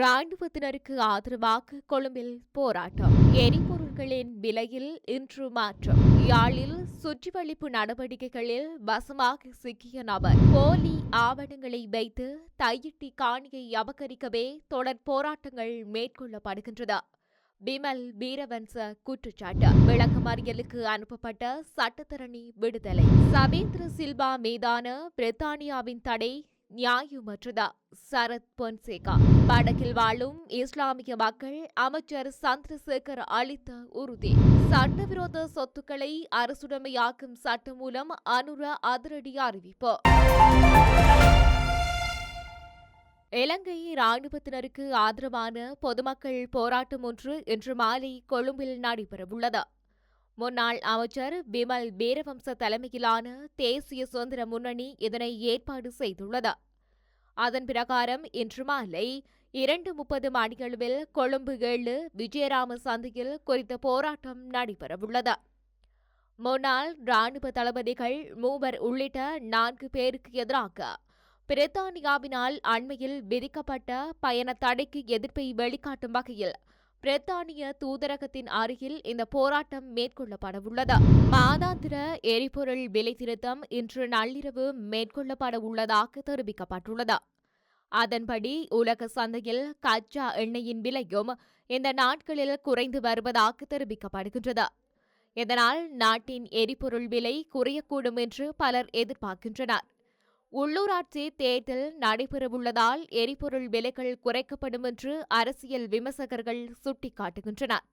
ராணுவத்தினருக்கு ஆதரவாக கொழும்பில் போராட்டம். எரிபொருள்களின் விலையில் இன்று மாற்றம். யாழில் சுற்றிவழிப்பு நடவடிக்கைகளில் வசமாக சிக்கிய நபர். போலி ஆவணங்களை வைத்து தையிட்டி காணியை அபகரிக்கவே தொடர் போராட்டங்கள் மேற்கொள்ளப்படுகின்றன விமல் வீரவன்ச குற்றச்சாட்டு. விளக்கமறியலுக்கு அனுப்பப்பட்ட சட்டத்தரணி விடுதலை. சவேந்திர சில்வா மீதான பிரித்தானியாவின் தடை நியாயமற்றதா? சரத் பொன்சேகா. வடக்கில் வாழும் இஸ்லாமிய மக்கள் அமைச்சர் சந்திரசேகர் அளித்த உறுதி. சட்டவிரோத சொத்துக்களை அரசுடைமையாக்கும் சட்டம் மூலம் அனுர அதிரடி அறிவிப்பு. இலங்கை ராணுவத்தினருக்கு ஆதரவான பொதுமக்கள் போராட்டம் ஒன்று இன்று மாலை கொழும்பில் நடைபெறவுள்ளது. முன்னாள் அமைச்சர் பிமல் வீரவம்ச தலைமையிலான தேசிய சுதந்திர முன்னணி இதனை ஏற்பாடு செய்துள்ளது. அதன் பிரகாரம் இன்று மாலை இரண்டு முப்பது மணியளவில் கொழும்பு ஏழு விஜயராம சந்தையில் குறித்த போராட்டம் நடைபெறவுள்ளது. முன்னாள் ராணுவ தளபதிகள் மூவர் உள்ளிட்ட நான்கு பேருக்கு எதிராக பிரித்தானியாவினால் அண்மையில் விதிக்கப்பட்ட பயண தடைக்கு எதிர்ப்பை வெளிக்காட்டும் வகையில் பிரித்தானிய தூதரகத்தின் அருகில் இந்த போராட்டம் மேற்கொள்ளப்படவுள்ளது. மாதாந்திர எரிபொருள் விலை திருத்தம் இன்று நள்ளிரவு மேற்கொள்ளப்பட உள்ளதாக தெரிவிக்கப்பட்டுள்ளது. அதன்படி உலக சந்தையில் கச்சா எண்ணெயின் விலையும் இந்த நாட்களில் குறைந்து வருவதாக தெரிவிக்கப்படுகின்றது. இதனால் நாட்டின் எரிபொருள் விலை குறையக்கூடும் என்று பலர் எதிர்பார்க்கின்றனர். உள்ளூராட்சி தேர்தல் நடைபெறவுள்ளதால் எரிபொருள் விலைகள் குறைக்கப்படும் என்று அரசியல் விமர்சகர்கள் சுட்டிக்காட்டுகின்றனர்.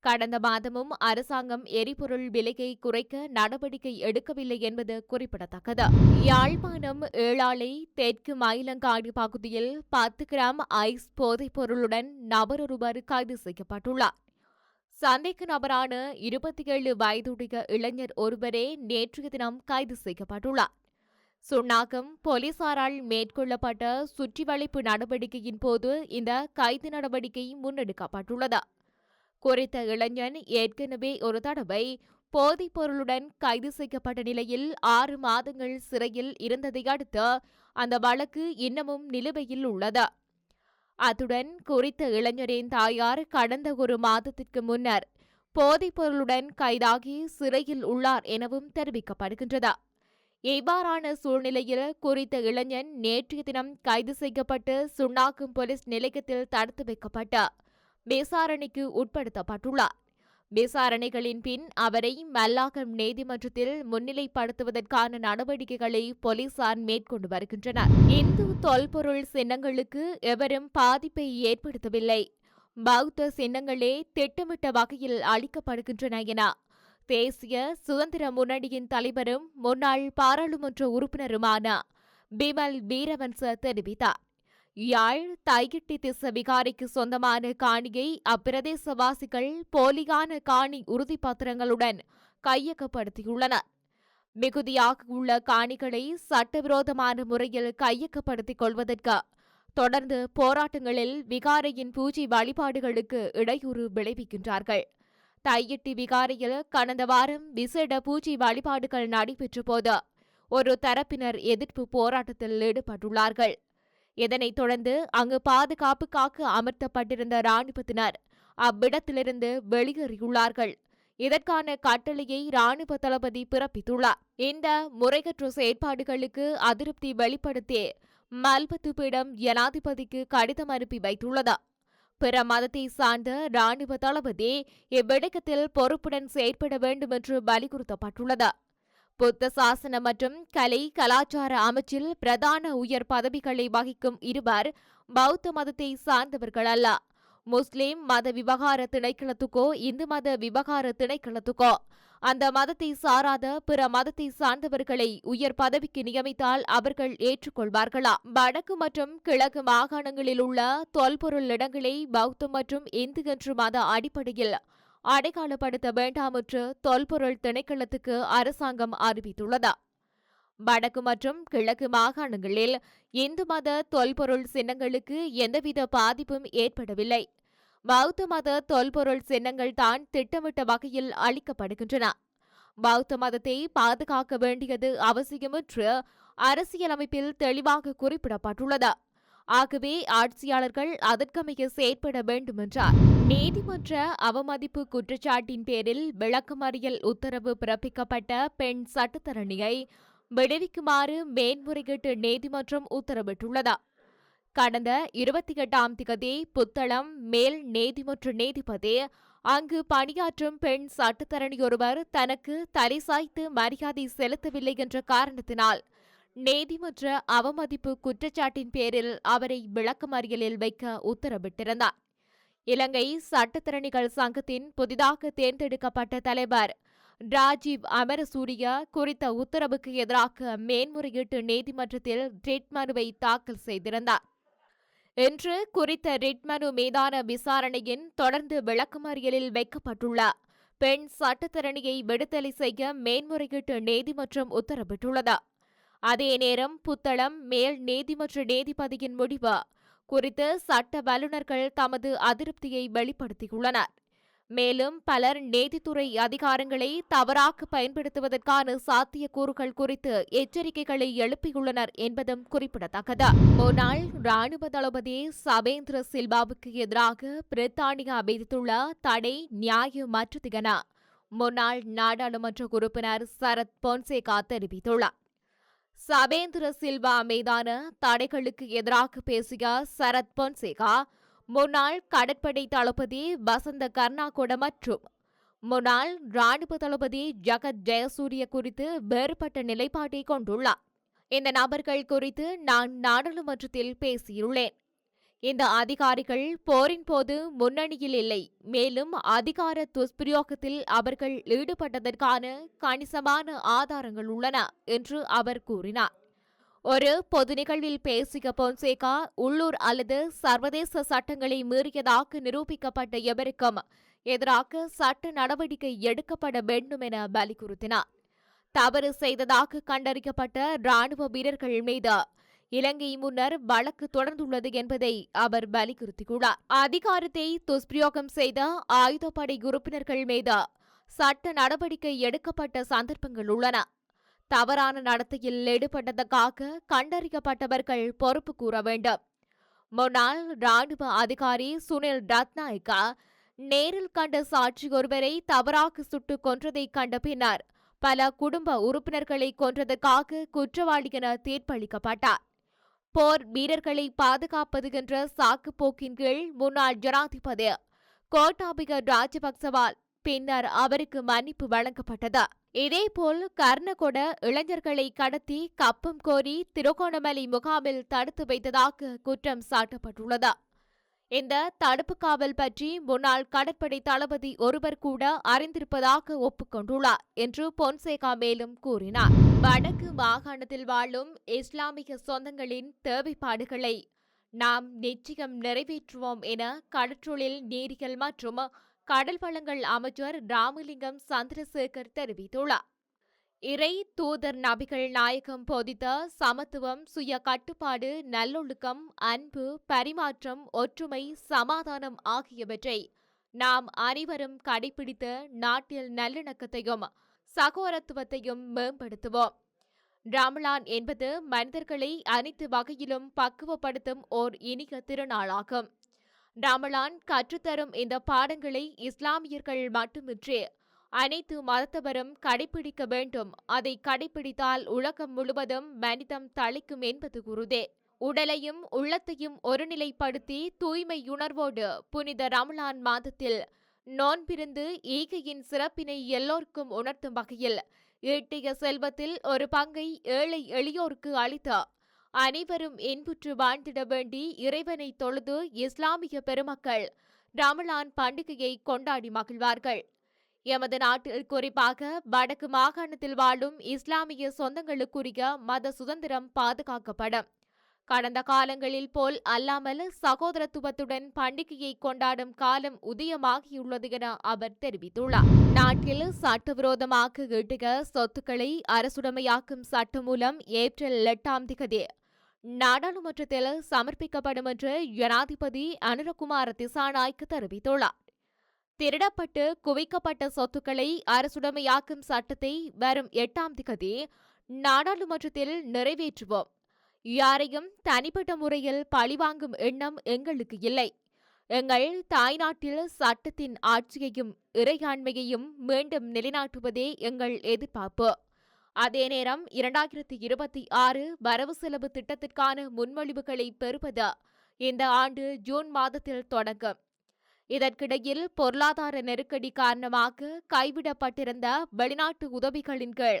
கடந்த மாதமும் அரசாங்கம் எரிபொருள் விலையை குறைக்க நடவடிக்கை எடுக்கவில்லை என்பது குறிப்பிடத்தக்கது. யாழ்ப்பாணம் ஏழாலை தெற்கு மயிலங்காடு பகுதியில் பத்து கிராம் ஐஸ் போதைப் பொருளுடன் நபரொருவர் கைது செய்யப்பட்டுள்ளார். சந்தேக நபரான இருபத்தி ஏழு வயதுடைய இளைஞர் ஒருவரே நேற்றைய தினம் கைது செய்யப்பட்டுள்ளார். சுன்னாகம் போலீசாரால் மேற்கொள்ளப்பட்ட சுற்றிவளைப்பு நடவடிக்கையின் போது இந்த கைது நடவடிக்கை முன்னெடுக்கப்பட்டுள்ளது. குறித்த இளைஞன் ஏற்கனவே ஒரு தடவை போதைப் பொருளுடன் கைது செய்யப்பட்ட நிலையில் ஆறு மாதங்கள் சிறையில் இருந்ததை அடுத்து அந்த வழக்கு இன்னமும் நிலுவையில் உள்ளது. அத்துடன் குறித்த இளைஞரின் தாயார் கடந்த ஒரு மாதத்திற்கு முன்னர் போதைப் பொருளுடன் கைதாகி சிறையில் உள்ளார் எனவும் தெரிவிக்கப்படுகின்றது. இவ்வாறான சூழ்நிலையில் குறித்த இளைஞன் நேற்றைய தினம் கைது செய்யப்பட்டு சுண்ணாக்கும் போலீஸ் நிலையத்தில் தடுத்து வைக்கப்பட்டு விசாரணைக்கு உட்படுத்தப்பட்டுள்ளார். விசாரணைகளின் பின் அவரை மல்லாகம் நீதிமன்றத்தில் முன்னிலைப்படுத்துவதற்கான நடவடிக்கைகளை போலீசார் மேற்கொண்டு வருகின்றனர். இந்து தொல்பொருள் சின்னங்களுக்கு எவரும் பாதிப்பை ஏற்படுத்தவில்லை. பௌத்த சின்னங்களே திட்டமிட்ட வகையில் அளிக்கப்படுகின்றன என தேசிய சுதந்திர முன்னணியின் தலைவரும் முன்னாள் பாராளுமன்ற உறுப்பினருமான பிமல் வீரவன்ச தெரிவித்தார். யாழ் தைகிட்டி திச விகாரிக்கு சொந்தமான காணியை அப்பிரதேசவாசிகள் போலியான காணி உறுதிப்பத்திரங்களுடன் கையகப்படுத்தியுள்ளனர். மிகுதியாக உள்ள காணிகளை சட்டவிரோதமான முறையில் கையகப்படுத்திக் கொள்வதற்கு தொடர்ந்து போராட்டங்களில் விகாரையின் பூஜை வழிபாடுகளுக்கு இடையூறு விளைவிக்கின்றார்கள். தையிட்டி விகாரையில் கடந்த வாரம் விசேட பூஜை வழிபாடுகள் நடைபெற்ற போது ஒரு தரப்பினர் எதிர்ப்பு போராட்டத்தில் ஈடுபட்டுள்ளார்கள். இதனைத் தொடர்ந்து அங்கு பாதுகாப்புக்காக அமர்த்தப்பட்டிருந்த ராணுவத்தினர் அவ்விடத்திலிருந்து வெளியேறியுள்ளார்கள். இதற்கான கட்டளையை ராணுவ தளபதி பிறப்பித்துள்ளார். இந்த முறைகற்ற செயற்பாடுகளுக்கு அதிருப்தி வெளிப்படுத்தி மல்பத்துப்பிடம் ஜனாதிபதிக்கு கடிதம் அனுப்பி வைத்துள்ளது. பிற மதத்தை சார்ந்த ராணுவ தளபதி இவ்விடக்கத்தில் பொறுப்புடன் செயற்பட வேண்டும் என்று வலியுறுத்தப்பட்டுள்ளது. புத்த சாசன மற்றும் கலை கலாச்சார அமைச்சில் பிரதான உயர் பதவிகளை வகிக்கும் இருவர் பௌத்த மதத்தை சார்ந்தவர்கள் அல்ல. முஸ்லிம் மத விவகார திணைக்களத்துக்கோ இந்து மத விவகார திணைக்களத்துக்கோ. அந்த மதத்தை சாராத பிற மதத்தை சார்ந்தவர்களை உயர் பதவிக்கு நியமித்தால் அவர்கள் ஏற்றுக்கொள்வார்களா? வடக்கு மற்றும் கிழக்கு மாகாணங்களில் உள்ள தொல்பொருள் இடங்களை பௌத்தம் மற்றும் இந்து என்று மத அடிப்படையில் அடையாளப்படுத்த வேண்டாம் என்று தொல்பொருள் திணைக்களத்துக்கு அரசாங்கம் அறிவித்துள்ளது. வடக்கு மற்றும் கிழக்கு மாகாணங்களில் இந்து மத தொல்பொருள் சின்னங்களுக்கு எந்தவித பாதிப்பும் ஏற்படவில்லை. பௌத்த மத தொல்பொருள் சின்னங்கள் தான் திட்டமிட்ட வகையில் அளிக்கப்படுகின்றன. பௌத்த மதத்தை பாதுகாக்க வேண்டியது அவசியம் அரசியலமைப்பில் தெளிவாக குறிப்பிடப்பட்டுள்ளது. ஆகவே ஆட்சியாளர்கள் அதற்கமைய செயற்பட வேண்டும் என்றார் நீதிமன்ற அவமதிப்பு குற்றச்சாட்டின் பேரில் விளக்கமறியல் உத்தரவு பிறப்பிக்கப்பட்ட பெண் சட்டத்தரணியை விடுவிக்குமாறு மேன்முறையீட்டு நீதிமன்றம் உத்தரவிட்டுள்ளது. கடந்த இருபத்தி எட்டாம் திகதி புத்தளம் மேல் நீதிமன்ற நீதிபதி அங்கு பணியாற்றும் பெண் சட்டத்தரணியொருவர் தனக்கு தலை சாய்த்து மரியாதை செலுத்தவில்லை என்ற காரணத்தினால் நீதிமன்ற அவமதிப்பு குற்றச்சாட்டின் பேரில் அவரை விளக்கமறியலில் வைக்க உத்தரவிட்டிருந்தார். இலங்கை சட்டத்தரணிகள் சங்கத்தின் புதிதாக தேர்ந்தெடுக்கப்பட்ட தலைவர் ராஜீவ் அமரசூரியா குறித்த உத்தரவுக்கு எதிராக மேன்முறையீட்டு நீதிமன்றத்தில் ரிட் மனுவை தாக்கல் செய்திருந்தார். இன்று குறித்த ரிட் மனு மீதான விசாரணையின் தொடர்ந்து விளக்கமறியலில் வைக்கப்பட்டுள்ள பெண் சட்டத்தரணியை விடுதலை செய்ய மேன்முறையீட்டு நீதிமன்றம் உத்தரவிட்டுள்ளது. அதே நேரம் புத்தளம் மேல் நீதிமன்ற நீதிபதியின் முடிவு குறித்து சட்ட வல்லுநர்கள் தமது அதிருப்தியை வெளிப்படுத்தியுள்ளனர். மேலும் பலர் நீதித்துறை அதிகாரங்களை தவறாக பயன்படுத்துவதற்கான சாத்தியக்கூறுகள் குறித்து எச்சரிக்கைகளை எழுப்பியுள்ளனர் என்பதும் குறிப்பிடத்தக்கது. முன்னாள் ராணுவ தளபதி சபேந்திர சில்வாவுக்கு எதிராக பிரித்தானியா விதித்துள்ள தடை நியாயமற்றது என முன்னாள் நாடாளுமன்ற உறுப்பினர் சரத் பொன்சேகா தெரிவித்துள்ளார். சபேந்திர சில்வா மீதான தடைகளுக்கு எதிராக பேசிய சரத் பொன்சேகா முன்னாள் கடற்படை தளபதி வசந்த கர்ணாகொட மற்றும் முன்னாள் ராணுவ தளபதி ஜகத் ஜெயசூரிய குறித்து வேறுபட்ட நிலைப்பாட்டை கொண்டுள்ளார். இந்த நபர்கள் குறித்து நான் நாடாளுமன்றத்தில் பேசியுள்ளேன். இந்த அதிகாரிகள் போரின் போது முன்னணியில் இல்லை. மேலும் அதிகார துஷ்பிரயோகத்தில் அவர்கள் ஈடுபட்டதற்கான கணிசமான ஆதாரங்கள் உள்ளன என்று அவர் கூறினார். ஒரு பொது நிகழ்வில் பேசிய பொன்சேகா உள்ளூர் அல்லது சர்வதேச சட்டங்களை மீறியதாக நிரூபிக்கப்பட்ட எவருக்கும் எதிராக சட்ட நடவடிக்கை எடுக்கப்பட வேண்டும் என வலியுறுத்தினார். தவறு செய்ததாக கண்டறியப்பட்ட ராணுவ வீரர்கள் மீது இலங்கை முன்னர் வழக்கு தொடர்ந்துள்ளது என்பதை அவர் வலியுறுத்தியுள்ளார். அதிகாரத்தை துஷ்பிரயோகம் செய்த ஆயுதப்படை உறுப்பினர்கள் மீது சட்ட நடவடிக்கை எடுக்கப்பட்ட சந்தர்ப்பங்கள் உள்ளன. தவறான நடத்தையில் ஈடுபட்டதற்காக கண்டறியப்பட்டவர்கள் பொறுப்பு கூற வேண்டும். முன்னாள் ராணுவ அதிகாரி சுனில் ரத்நாயக்கா நேரில் கண்ட சாட்சி ஒருவரை தவறாக சுட்டுக் கொன்றதை கண்ட பின்னர் பல குடும்ப உறுப்பினர்களை கொன்றதற்காக குற்றவாளி என தீர்ப்பளிக்கப்பட்டார். போர் வீரர்களை பாதுகாப்பது என்ற சாக்குப்போக்கின் கீழ் முன்னாள் ஜனாதிபதி கோட்டாபிக ராஜபக்சவால் பின்னர் அவருக்கு மன்னிப்பு வழங்கப்பட்டது. இதேபோல் கர்ணகொட இளைஞர்களை கடத்தி கப்பம் கோரி திருகோணமலை முகாமில் தடுத்து வைத்ததாக குற்றம் சாட்டப்பட்டுள்ளது. இந்த தடுப்பு காவல் பற்றி முன்னாள் கடற்படை தளபதி ஒருவர் கூட அறிந்திருப்பதாக ஒப்புக்கொண்டுள்ளார் என்று பொன்சேகா மேலும் கூறினார். வடக்கு மாகாணத்தில் வாழும் இஸ்லாமிய சொந்தங்களின் தேவைப்பாடுகளை நாம் நிச்சயம் நிறைவேற்றுவோம் என கடற்றொழில் நீரியல் மற்றும் கடல் வளங்கள் அமைச்சர் ராமலிங்கம் சந்திரசேகர் தெரிவித்துள்ளார். இறை தூதர் நபிகள் நாயகம் போதித்த சமத்துவம் சுய கட்டுப்பாடு நல்லொழுக்கம் அன்பு பரிமாற்றம் ஒற்றுமை சமாதானம் ஆகியவற்றை நாம் அனைவரும் கடைபிடித்து நாட்டில் நல்லிணக்கத்தையும் சகோரத்துவத்தையும் மேம்படுத்துவோம். ரமலான் என்பது மனிதர்களை அனைத்து வகையிலும் பக்குவப்படுத்தும் ஓர் இனிய திருநாளாகும். ரமலான் கற்றுத்தரும் இந்த பாடங்களை இஸ்லாமியர்கள் மட்டுமின்றி அனைத்து மதத்தவரும் கடைபிடிக்க வேண்டும். அதை கடைபிடித்தால் உலகம் முழுவதும் மனிதம் தளிக்கும் என்பது குருதே உடலையும் உள்ளத்தையும் ஒருநிலைப்படுத்தி தூய்மையுணர்வோடு புனித ரமலான் மாதத்தில் நோன்பிருந்து ஈகையின் சிறப்பினை எல்லோருக்கும் உணர்த்தும் வகையில் ஈட்டிய செல்வத்தில் ஒரு பங்கை ஏழை எளியோருக்கு அளித்த அனைவரும் இன்புற்று வாழ்ந்திட வேண்டி இறைவனை தொழுது இஸ்லாமிய பெருமக்கள் ரமலான் பண்டிகையை கொண்டாடி மகிழ்வார்கள். எமது நாட்டில் குறிப்பாக வடக்கு மாகாணத்தில் வாழும் இஸ்லாமிய சொந்தங்களுக்குரிய மத சுதந்திரம் பாதுகாக்கப்படும். கடந்த காலங்களில் போல் அல்லாமல் சகோதரத்துவத்துடன் பண்டிகையை கொண்டாடும் காலம் உதயமாகியுள்ளது என அவர் தெரிவித்துள்ளார். நாட்டில் சட்டவிரோதமாக ஈட்டிய சொத்துக்களை அரசுடைமையாக்கும் சட்டம் மூலம் ஏப்ரல் எட்டாம் திகதி நாடாளுமன்றத்தில் சமர்ப்பிக்கப்படும் என்று ஜனாதிபதி அனுரகுமார் திசாநாய்க்கு தெரிவித்துள்ளார். திருடப்பட்டு குவிக்கப்பட்ட சொத்துக்களை அரசுடைமையாக்கும் சட்டத்தை வரும் எட்டாம் திகதி நாடாளுமன்றத்தில் நிறைவேற்றுவோம். யாரையும் தனிப்பட்ட முறையில் பழிவாங்கும் எண்ணம் எங்களுக்கு இல்லை. எங்கள் தாய்நாட்டில் சட்டத்தின் ஆட்சியையும் இறையாண்மையையும் மீண்டும் நிலைநாட்டுவதே எங்கள் எதிர்பார்ப்பு. அதே நேரம் இரண்டாயிரத்தி இருபத்தி ஆறு வரவு செலவு திட்டத்திற்கான முன்மொழிவுகளை பெறுவது இந்த ஆண்டு ஜூன் மாதத்தில் தொடங்கும். இதற்கிடையில் பொருளாதார நெருக்கடி காரணமாக கைவிடப்பட்டிருந்த வெளிநாட்டு உதவிகளின் கீழ்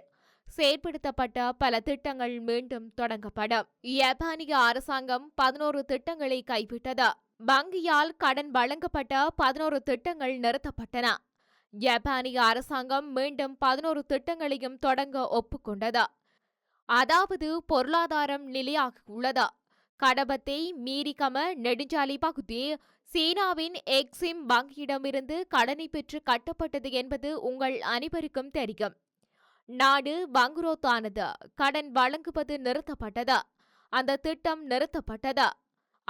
செயற்படுத்தப்பட்ட பல திட்டங்கள் மீண்டும் தொடங்கப்படும். ஜப்பானிய அரசாங்கம் பதினோரு திட்டங்களை கைவிட்டது. வங்கியால் கடன் வழங்கப்பட்ட பதினோரு திட்டங்கள் நிறுத்தப்பட்டன. ஜப்பானிய அரசாங்கம் மீண்டும் பதினோரு திட்டங்களையும் தொடங்க ஒப்புக்கொண்டது. அதாவது பொருளாதாரம் நிலையாக உள்ளது கடபத்தை மீரிகம நெடுஞ்சாலை பகுதி சீனாவின் எக்ஸிம் வங்கியிடமிருந்து கடனை பெற்று கட்டப்பட்டது என்பது உங்கள் அனைவருக்கும் தெரியும். நாடு வங்குரோத்தானது. கடன் வழங்குவது நிறுத்தப்பட்டது. அந்த திட்டம் நிறுத்தப்பட்டது.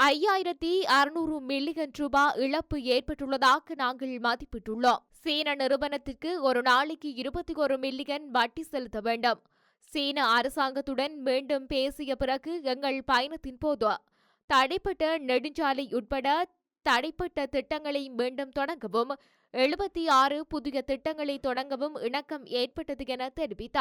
ஐயாயிரத்தி அறுநூறு மில்லியன் ரூபாய் இழப்பு ஏற்பட்டுள்ளதாக நாங்கள் மதிப்பிட்டுள்ளோம். சீன நிறுவனத்திற்கு ஒரு நாளைக்கு இருபத்தி ஒரு மில்லியன் வட்டி செலுத்த வேண்டும். சீன அரசாங்கத்துடன் மீண்டும் பேசிய பிறகு எங்கள் பயணத்தின் போது தடைப்பட்ட நெடுஞ்சாலை உட்பட தடைப்பட்ட திட்டங்களை மீண்டும் தொடங்கவும் எழுபத்தி ஆறு புதிய திட்டங்களை தொடங்கவும் இணக்கம் ஏற்பட்டது என தெரிவித்தார்.